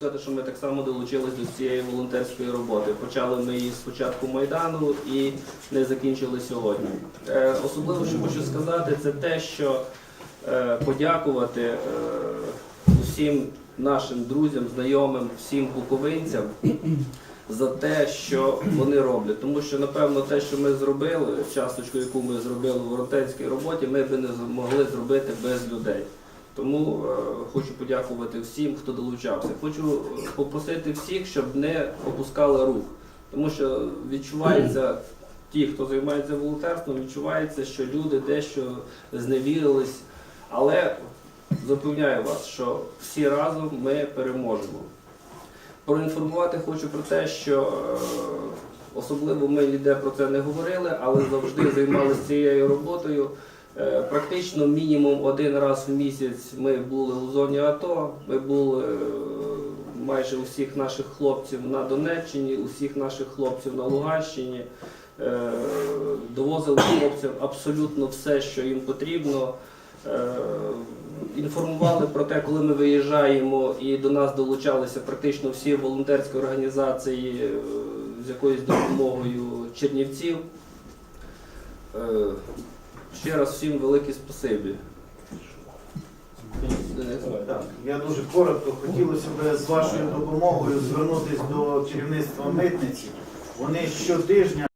Сказати, що ми так само долучились до цієї волонтерської роботи. Почали ми її з початку Майдану і не закінчили сьогодні. Е, особливо, що хочу сказати, це те, що е, подякувати е, усім нашим друзям, знайомим, всім буковинцям за те, що вони роблять. Тому що, напевно, те, що ми зробили, часточку, яку ми зробили в волонтерській роботі, ми би не змогли зробити без людей. Тому е, хочу подякувати всім, хто долучався. Хочу е, попросити всіх, щоб не опускали рух, тому що відчувається. Ті, хто займається волонтерством, відчувається, що люди дещо зневірились. Але запевняю вас, що всі разом ми переможемо. Проінформувати хочу про те, що е, особливо ми ніде про це не говорили, але завжди займалися цією роботою. Е, Практично мінімум один раз в місяць ми були у зоні АТО. Ми були е, майже усіх наших хлопців на Донеччині, усіх наших хлопців на Луганщині. Е, Довозили хлопцям абсолютно все, що їм потрібно. Інформували про те, коли ми виїжджаємо, і до нас долучалися практично всі волонтерські організації з якоюсь допомогою чернівців. Ще раз всім велике спасибі. Так, я дуже коротко хотілося б з вашою допомогою звернутися до керівництва митниці. Вони щотижня